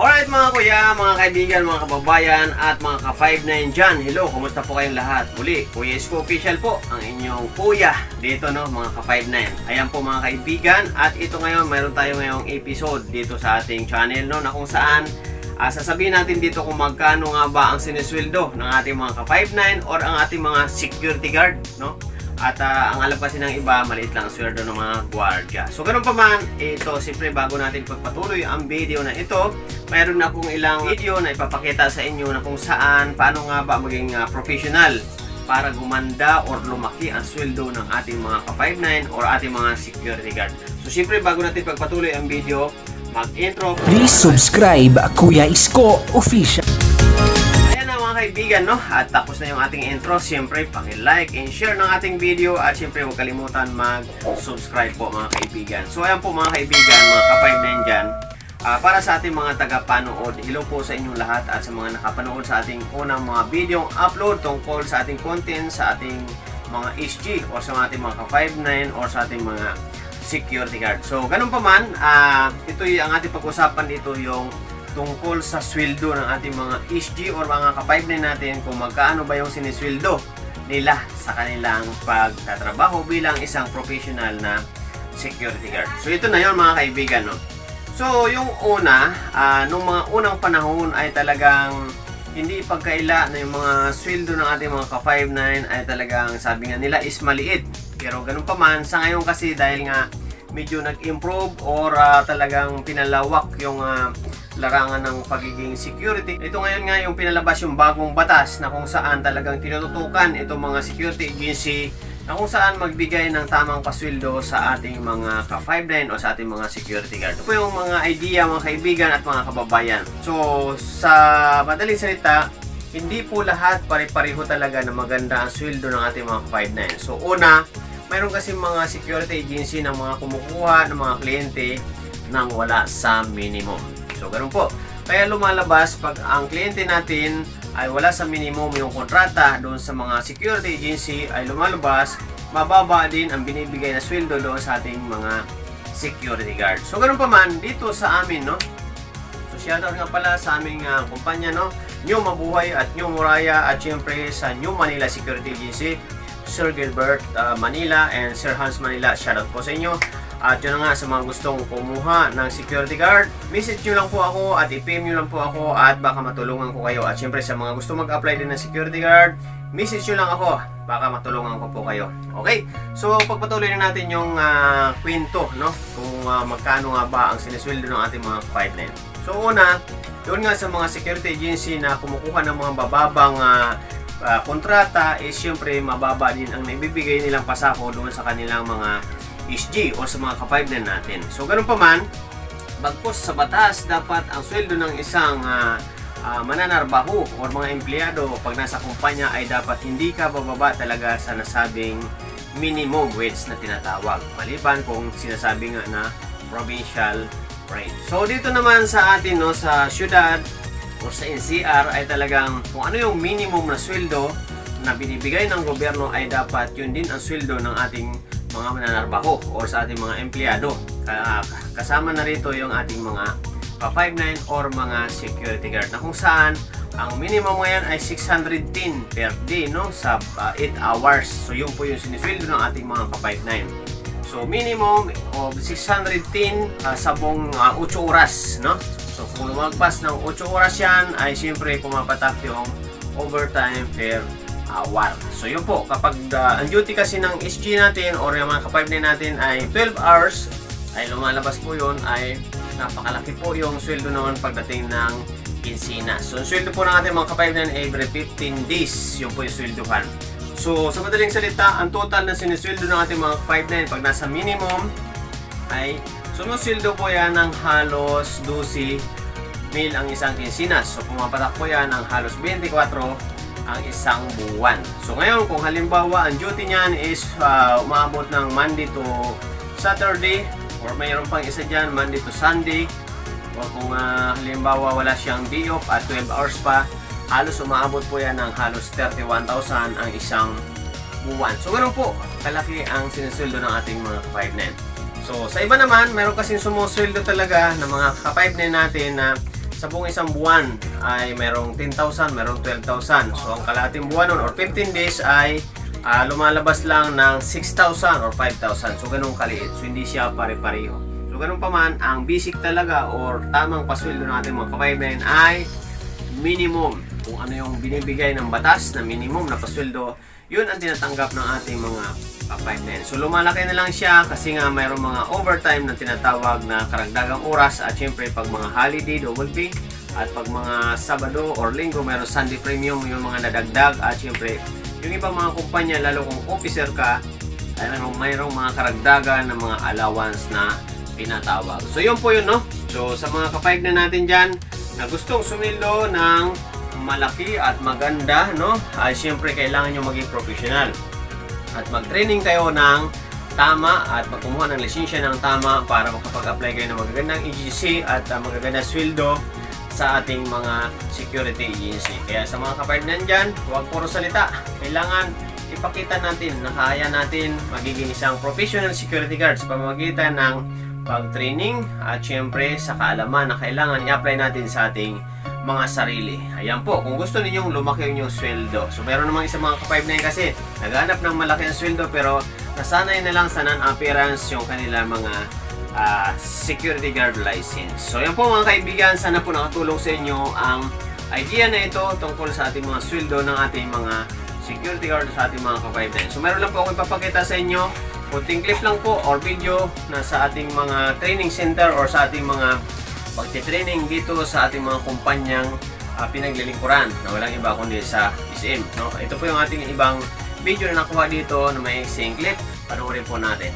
Alright mga kuya, mga kaibigan, mga kababayan at mga ka-59 dyan. Hello, kumusta po kayong lahat? Muli, Kuya Isko Official po, ang inyong kuya dito no, mga ka-59. Ayan po mga kaibigan at ito ngayon, mayroon tayo ngayong episode dito sa ating channel no, na kung saan ah, sasabihin natin dito kung magkano nga ba ang sinisweldo ng ating mga ka-59 or ang ating mga security guard no. At ah, ang alam kasi ng iba, maliit lang ang sweldo ng mga gwardiya. So ganun pa man, ito siyempre bago natin pagpatuloy ang video na ito, mayroon na akong ilang video na ipapakita sa inyo na kung saan, paano nga ba maging ah, professional para gumanda or lumaki ang sweldo ng ating mga ka-59 or ating mga security guard. So siyempre bago natin pagpatuloy ang video, mag-intro. Please subscribe Kuya Isko Official. Kaibigan, no? At tapos na yung ating intro. Siyempre, paki-like and share ng ating video. At siyempre, huwag kalimutan mag-subscribe po mga kaibigan. So, ayan po mga kaibigan, mga ka-5 na yan dyan. Ah, para sa ating mga taga-panood, hello po sa inyong lahat at sa mga nakapanood sa ating unang mga video upload tungkol sa ating content, sa ating mga SG o sa ating mga ka-59 o sa ating mga security guard. So, ganun pa man, ah, ito yung ang ating pag-usapan dito yung tungkol sa sweldo ng ating mga SG or mga ka-5 natin kung magkano ba yung sinisweldo nila sa kanilang pagtatrabaho bilang isang professional na security guard. So ito na yon mga kaibigan no. So yung una, ah, nung mga unang panahon ay talagang hindi pagkaila na yung mga sweldo ng ating mga ka-59 ay talagang sabi nga nila is maliit. Pero ganun pa man, sa ngayon kasi dahil nga medyo nag-improve or ah, talagang pinalawak yung ah, larangan ng pagiging security. Ito ngayon nga yung pinalabas yung bagong batas na kung saan talagang tinututukan itong mga security agency na kung saan magbigay ng tamang pasweldo sa ating mga ka-59 o sa ating mga security guard. Ito po yung mga idea mga kaibigan at mga kababayan. So, sa madaling salita, hindi po lahat pare-pareho talaga na maganda ang sweldo ng ating mga ka-59. So, una, mayroon kasi mga security agency ng mga kumukuha ng mga kliyente nang wala sa minimum. So, ganun po. Kaya lumalabas pag ang kliyente natin ay wala sa minimum yung kontrata doon sa mga security agency ay lumalabas, mababa din ang binibigay na sweldo doon sa ating mga security guard. So, ganun pa man, dito sa amin, no? So, shoutout nga pala sa aming ah, kumpanya, no? New Mabuhay at New Muraya at syempre sa New Manila Security Agency, Sir Gilbert ah, Manila and Sir Hans Manila. Shoutout po sa inyo. At yun na nga sa mga gustong kumuha ng security guard, message nyo lang po ako at i-PM nyo lang po ako at baka matulungan ko kayo. At syempre sa mga gusto mag-apply din ng security guard, message nyo lang ako, baka matulungan ko po kayo. Okay? So pagpatuloy na natin yung ah, kwento, no? Kung ah, magkano nga ba ang sinisweldo ng ating mga 5 So una, doon nga sa mga security agency na kumukuha ng mga bababang ah, ah, kontrata, is syempre mababa din ang naibibigay nilang pasako doon sa kanilang mga SG o sa mga ka-5 na natin. So ganun pa man, bagpos sa batas, dapat ang sweldo ng isang ah, ah, mananarbaho o mga empleyado pag nasa kumpanya ay dapat hindi ka bababa talaga sa nasabing minimum wage na tinatawag. Maliban kung sinasabi nga na provincial rate. So dito naman sa atin no sa syudad o sa NCR ay talagang kung ano yung minimum na sweldo na binibigay ng gobyerno ay dapat yun din ang sweldo ng ating mga mananarbaho o sa ating mga empleyado. Ka- Kasama na rito yung ating mga pa-59 or mga security guard na kung saan ang minimum ngayon ay 610 per day no sa 8 hours. So yun po yung sinisweldo ng ating mga ka-59. So minimum of 610 uh, sa buong uh, 8 oras, no? So kung lumagpas ng 8 oras yan, ay siyempre pumapatak yung overtime per hour. So yun po, kapag uh, ang duty kasi ng SG natin or yung mga ka natin ay 12 hours, ay lumalabas po yun ay napakalaki po yung sweldo naman pagdating ng kinsina. So, ang sweldo po ng ating mga ka ay every 15 days, yun po yung sweldohan. So, sa madaling salita, ang total na sinisweldo ng ating mga ka pag nasa minimum ay sumusweldo po yan ng halos 12 mil ang isang kinsinas. So, pumapatak po yan ng halos 24 ang isang buwan. So, ngayon, kung halimbawa, ang duty niyan is uh, umabot ng Monday to Saturday or mayroon pang isa dyan, Monday to Sunday o kung ah, halimbawa wala siyang day off at 12 hours pa, halos umaabot po yan ng halos 31,000 ang isang buwan. So ganun po, kalaki ang sinisweldo ng ating mga ka-5 So sa iba naman, meron kasing sumusweldo talaga ng mga ka-5 natin na sa buong isang buwan ay merong 10,000, merong 12,000. So ang kalahating buwan nun or 15 days ay ah, lumalabas lang ng 6,000 or 5,000. So ganun kaliit. So hindi siya pare-pareho. So ganun pa man, ang basic talaga or tamang pasweldo natin mga kapayben ay minimum. Kung ano yung binibigay ng batas na minimum na pasweldo, yun ang tinatanggap ng ating mga kapayben. So lumalaki na lang siya kasi nga mayroong mga overtime na tinatawag na karagdagang oras at syempre pag mga holiday, double pay at pag mga Sabado or Linggo, mayroong Sunday premium yung mga nadagdag at syempre yung ibang mga kumpanya, lalo kung officer ka, ay mayroong, mayroong mga karagdagan ng mga allowance na tinatawag. So yun po yun, no? So sa mga kapayag na natin dyan na gustong sumildo ng malaki at maganda, no? Ay syempre kailangan nyo maging professional. At mag-training kayo ng tama at magkumuha ng lisensya ng tama para makapag-apply kayo ng magagandang EGC at uh, magagandang sweldo sa ating mga security agency. Kaya sa mga kapatid nandyan, huwag puro salita. Kailangan ipakita natin na kaya natin magiging isang professional security guard sa pamamagitan ng pag-training at syempre sa kaalaman na kailangan i-apply natin sa ating mga sarili. Ayan po, kung gusto ninyong lumaki yung inyong sweldo. So meron namang isang mga ka-5 na yun kasi naghanap ng malaki ang sweldo pero nasanay na lang sa non-appearance yung kanila mga ah, security guard license. So yan po mga kaibigan, sana po nakatulong sa inyo ang idea na ito tungkol sa ating mga sweldo ng ating mga security guard sa ating mga kapaitan. So meron lang po ako ipapakita sa inyo kunting clip lang po or video na sa ating mga training center or sa ating mga pagtitraining dito sa ating mga kumpanyang uh, pinaglilingkuran na walang iba kundi sa SM. No? Ito po yung ating ibang video na nakuha dito na may sing clip. Panoorin po natin.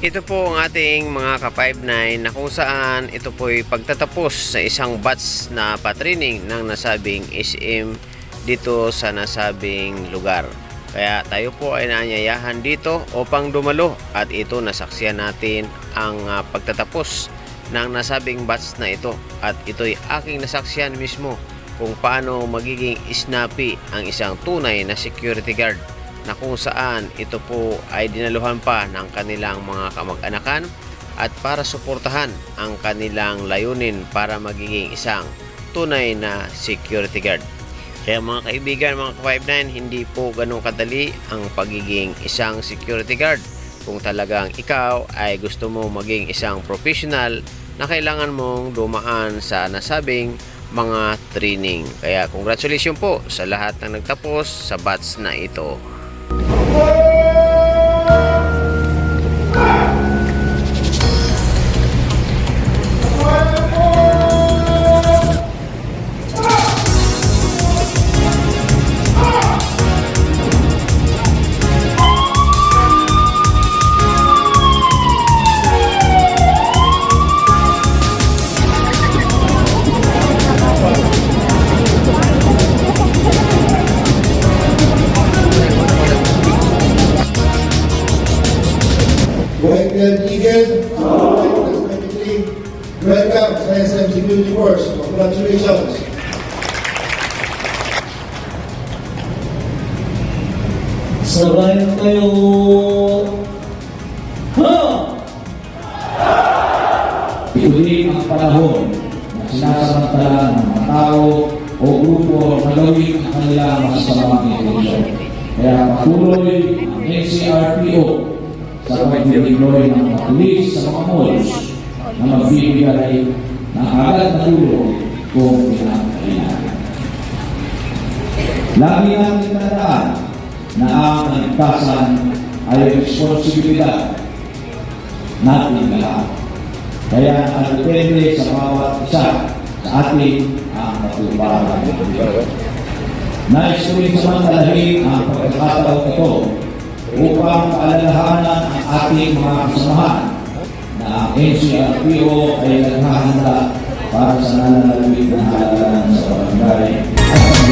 Ito po ang ating mga ka-59 na kung saan ito po'y pagtatapos sa isang batch na patraining ng nasabing SM dito sa nasabing lugar. Kaya tayo po ay naanyayahan dito upang dumalo at ito nasaksiyan natin ang ah, pagtatapos ng nasabing batch na ito at ito'y aking nasaksiyan mismo kung paano magiging snappy ang isang tunay na security guard na kung saan ito po ay dinaluhan pa ng kanilang mga kamag-anakan at para suportahan ang kanilang layunin para magiging isang tunay na security guard. Kaya mga kaibigan, mga ka-59, hindi po ganun kadali ang pagiging isang security guard. Kung talagang ikaw ay gusto mo maging isang professional na kailangan mong dumaan sa nasabing mga training. Kaya congratulations po sa lahat ng nagtapos sa batch na ito. Welcome, Eagle. Welcome sa SM Security Force. Congratulations. Sabayan kayo. Ha! Ito din ang panahon na sinasamantala ng mga tao o grupo na gawin ang kanilang masasamang intensyon. Kaya patuloy ang NCRPO sa pag-deploy ng mga pulis sa mga malls na magbibigay ng agad na tulong kung pinakailangan. Lagi natin tandaan na ang kaligtasan ay responsibilidad natin lahat. Kaya ang depende sa bawat isa sa ating ang katuparan. Nais ko rin samantalahin ang pagkakataon ito upang paalalahanan ang ating mga kasamahan na ang NCRPO ay naghahanda para sa nananalawin na halalan sa barangay. At sa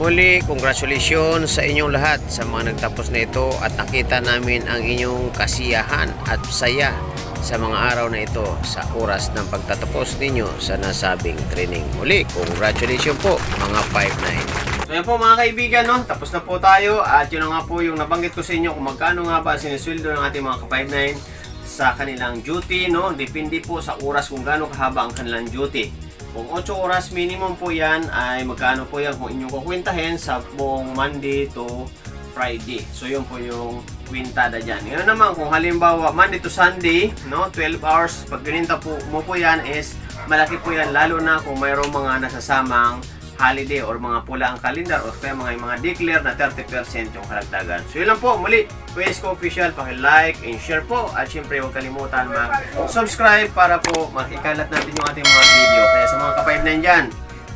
Muli, congratulations sa inyong lahat sa mga nagtapos na ito at nakita namin ang inyong kasiyahan at saya sa mga araw na ito sa oras ng pagtatapos ninyo sa nasabing training. Muli, congratulations po mga 5-9. So yan po mga kaibigan, no? tapos na po tayo at yun nga po yung nabanggit ko sa inyo kung magkano nga ba sinisweldo ng ating mga ka-5-9 sa kanilang duty. No? Depende po sa oras kung gaano kahaba ang kanilang duty. Kung 8 oras minimum po yan ay magkano po yan kung inyong kukwintahin sa buong Monday to Friday. So yun po yung kwintada dyan. Ngayon naman kung halimbawa Monday to Sunday, no, 12 hours, pag gininta po mo po yan is malaki po yan lalo na kung mayroong mga nasasamang holiday or mga pula ang kalendar o kaya mga mga declare na 30% yung kalagdagan. So yun lang po, muli, Quest ko official, paki-like and share po at syempre huwag kalimutan mag-subscribe para po makikalat natin yung ating mga video. Kaya sa mga ka-5 na dyan,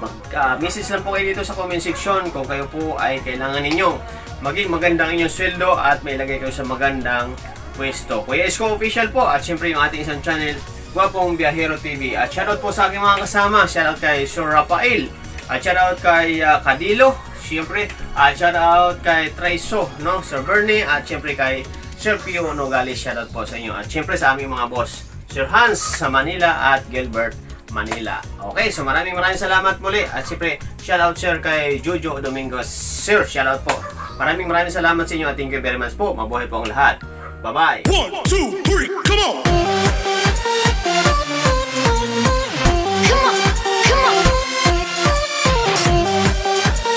mag-message lang po kayo dito sa comment section kung kayo po ay kailangan ninyo maging magandang inyong sweldo at may lagay kayo sa magandang pwesto. Kuya Isko Official po at syempre yung ating isang channel, Gwapong Biyahero TV. At shoutout po sa aking mga kasama, shoutout kay Sir Rafael, at shoutout kay uh, Kadilo, syempre, at shoutout kay Traiso, no? Sir Bernie, at syempre kay Sir Pio Nogales, shoutout po sa inyo. At syempre sa aming mga boss, Sir Hans sa Manila at Gilbert Manila. Okay, so maraming maraming salamat muli. At siyempre, shoutout sir kay Jojo Domingos. Sir, shoutout po. Maraming maraming salamat sa inyo at thank you very much po. Mabuhay po ang lahat. Bye-bye. One, two, three!